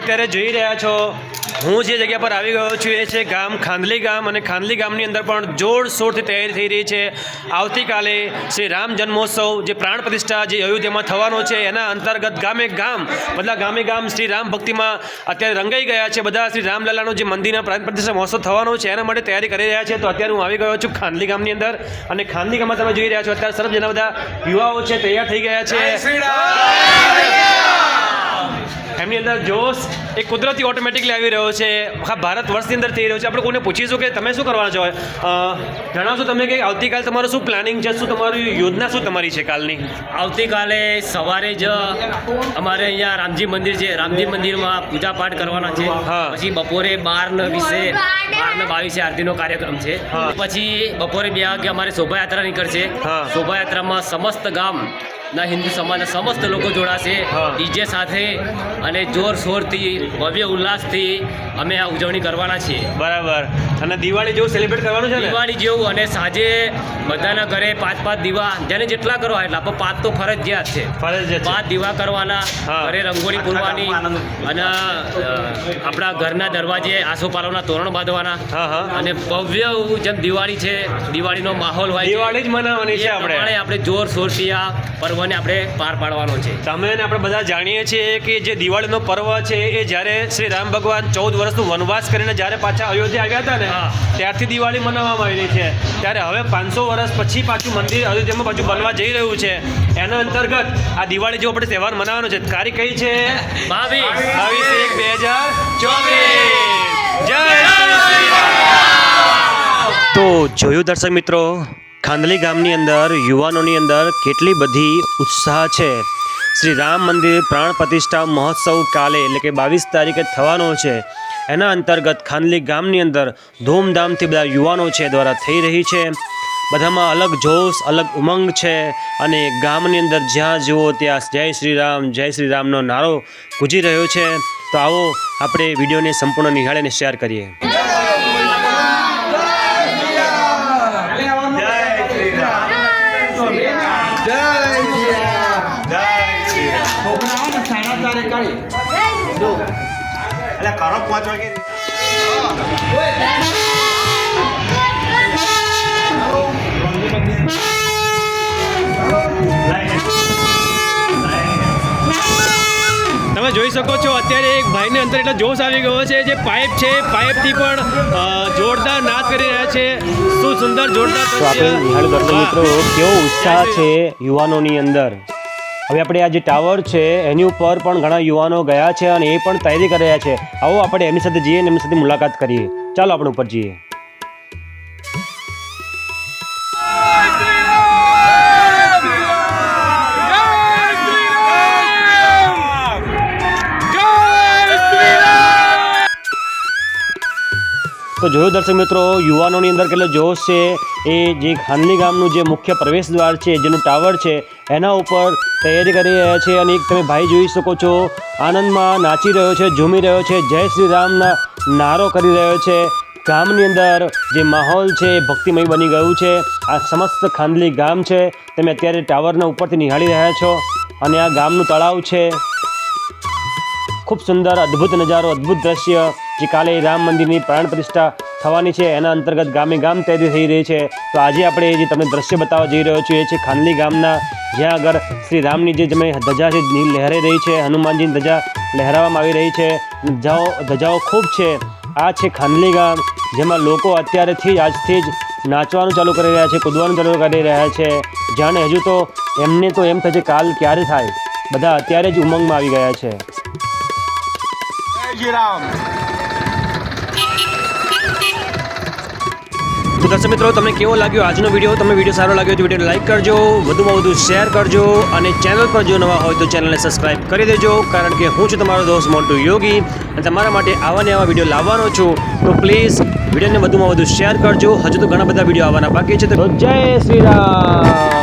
અત્યારે જોઈ રહ્યા છો, હું જે જગ્યા પર આવી ગયો છું એ છે ગામ ખાંદલી ગામ અને ખાંદલી ગામની અંદર પણ જોરશોરથી તૈયારી થઈ રહી છે. આવતીકાલે શ્રી રામ જન્મોત્સવ જે પ્રાણ પ્રતિષ્ઠા જે અયોધ્યામાં થવાનો છે, એના અંતર્ગત ગામે ગામ, બધા ગામે ગામ શ્રી રામ ભક્તિમાં અત્યારે રંગાઈ ગયા છે. બધા શ્રી રામલાલાનો જે મંદિરના પ્રાણ પ્રતિષ્ઠા મહોત્સવ થવાનો છે, એના માટે તૈયારી કરી રહ્યા છે. તો અત્યારે હું આવી ગયો છું ખાંદલી ગામની અંદર અને ખાંદલી ગામમાં તમે જોઈ રહ્યા છો, અત્યારે સરસ જેના બધા યુવાઓ છે, તૈયાર થઈ ગયા છે. એમની અંદર જોશ એ કુદરતી ઓટોમેટિકલી આવી રહ્યો છે. આખા ભારત વર્ષની અંદર થઈ રહ્યો છે. આપણે કોઈને પૂછીશું કે તમે શું કરવાના છો? જણાવશો તમે કે આવતીકાલ તમારું શું પ્લાનિંગ છે? શું તમારી યોજના શું તમારી છે કાલની? આવતીકાલે સવારે જ અમારે અહીંયા રામજી મંદિર છે. રામજી મંદિરમાં પૂજા પાઠ કરવાના છે. હા. પછી બપોરે બાર ને વીસે બાર ને બાવીસે આરતીનો કાર્યક્રમ છે. હા. પછી બપોરે બે વાગે અમારે શોભાયાત્રા નીકળશે. હા. શોભાયાત્રામાં સમસ્ત ગામ ના હિન્દુ સમાજના સમસ્ત લોકો જોડાશે. ડીજે સાથે અને જોર શોરથી ભવ્ય ઉલ્લાસથી અમે આ ઉજવણી કરવાના છીએ. બરાબર. અને દિવાળી જેવું સેલિબ્રેટ કરવાનું છે દિવાળી જેવું અને સાંજે બધાના ઘરે પાંચ પાંચ દીવા જેને જેટલા કરવા એટલા. પણ પાંચ તો ફરજિયાત છે. ફરજિયાત છે. પાંચ દીવા કરવાના હા. ઘરે રંગોળી પૂરવાની અને આપણા ઘરના દરવાજે આસોપાલવના તોરણ બાંધવાના. હા હા. અને ભવ્ય જેમ દિવાળી છે. દિવાળીનો માહોલ હોય દિવાળી જ મનાવવાની છે આપણે. આપણે જોર શોરથી આ પર્વને આપણે પાર પાડવાનો છે. તમે આપણે બધા જાણીએ છીએ કે જે દિવાળીનો પર્વ છે એ જ્યારે શ્રી રામ ભગવાન ચૌદ વર્ષનું વનવાસ કરીને જ્યારે પાછા અયોધ્યા આવ્યા હતા ને. ત્યારથી દિવાળી મનાવવામાં આવી રહી છે. ત્યારે હવે પાંચસો વર્ષ પછી પાછું મંદિર અયોધ્યામાં પાછું બનવા જઈ રહ્યું છે. એના અંતર્ગત આ દિવાળી જેવો આપણે તહેવાર મનાવવાનો છે તારીખ કઈ છે? બાવીસ. બાવીસ એક બે હજાર ચોવીસ. જય તો જોયું દર્શક મિત્રો ખાંદલી ગામની અંદર યુવાનોની અંદર કેટલી બધી ઉત્સાહ છે. શ્રી રામ મંદિર પ્રાણ પ્રતિષ્ઠા મહોત્સવ કાલે એટલે કે બાવીસ તારીખે થવાનો છે. એના અંતર્ગત ખાંદલી ગામની અંદર ધૂમધામથી બધા યુવાનો છે દ્વારા થઈ રહી છે. બધામાં અલગ જોશ, અલગ ઉમંગ છે અને ગામની અંદર જ્યાં જુઓ ત્યાં જય શ્રી રામ, જય શ્રી રામનો નારો ગુજી રહ્યો છે. તો આવો આપણે વિડીયોને સંપૂર્ણ નિહાળીને શેર કરીએ. એટલે કરો પાંચ વાગે. તમે જોઈ શકો છો અત્યારે એક ભાઈને અંદર એટલો જોશ આવી ગયો છે જે પાઇપ છે પાઇપથી પણ અ, જોરદાર નાચ કરી રહ્યા છે. શું સુંદર જોરદાર તો આપણે નિહાળ દર્શક મિત્રો કેવો ઉત્સાહ છે યુવાનોની અંદર. હવે આપણે આ જે ટાવર છે, એની ઉપર પણ ઘણા યુવાનો ગયા છે અને એ પણ તૈયારી કરી રહ્યા છે. આવો આપણે એમની સાથે જઈએ અને એમની સાથે મુલાકાત કરીએ. ચાલો આપણે ઉપર જઈએ. તો જોયું દર્શક મિત્રો, યુવાનોની અંદર કેટલો જોશ છે. એ જે ખાનલી ગામનું જે મુખ્ય પ્રવેશ દ્વાર છે, જેનું ટાવર છે એના ઉપર તૈયારી કરી રહ્યા છે અને એક તમે ભાઈ જોઈ શકો છો. આનંદમાં નાચી રહ્યો છે, ઝૂમી રહ્યો છે, જય શ્રી રામના નારો કરી રહ્યો છે. ગામની અંદર જે માહોલ છે એ ભક્તિમય બની ગયું છે. આ સમસ્ત ખાંદલી ગામ છે. તમે અત્યારે ટાવરના ઉપરથી નિહાળી રહ્યા છો અને આ ગામનું તળાવ છે. ખૂબ સુંદર, અદ્ભુત નજારો, અદ્ભુત દ્રશ્ય. જે કાલે રામ મંદિરની પ્રાણ પ્રતિષ્ઠા થવાની છે. એના અંતર્ગત ગામે ગામ તૈયારી થઈ રહી છે. તો આજે આપણે જે તમને દ્રશ્ય બતાવવા જઈ રહ્યો છું એ છે ખાનલી ગામના, જ્યાં આગળ શ્રી રામની જે તમે ધજા છે લહેરાઈ રહી છે, હનુમાનજીની ધજા લહેરાવવામાં આવી રહી છે. ધજાઓ ધજાઓ ખૂબ છે. આ છે ખાનલી ગામ, જેમાં લોકો અત્યારેથી જ, આજથી જ નાચવાનું ચાલુ કરી રહ્યા છે, કૂદવાનું ચાલુ કરી રહ્યા છે. જાણે હજુ તો એમને તો એમ થશે કાલ ક્યારે થાય? બધા અત્યારે જ ઉમંગમાં આવી ગયા છે. જય શ્રી રામ. તો દર્શક મિત્રો, તમને કેવો લાગ્યો આજનો વીડિયો? તમે વીડિયો સારો લાગ્યો તો વીડિયો લાઈક કરજો, વધુમાં વધુ શેર કરજો અને ચેનલ પર જો નવા હોય તો ચેનલને સબસ્ક્રાઇબ કરી દેજો, કારણ કે હું છું તમારો દોસ્ત મોન્ટુ યોગી અને તમારા માટે આવા ને આવા વીડિયો લાવવાનો છું. તો પ્લીઝ વિડીયોને વધુમાં વધુ શેર કરજો. હજુ તો ઘણા બધા વીડિયો આવવાના બાકી છે. તો જય શ્રી રામ!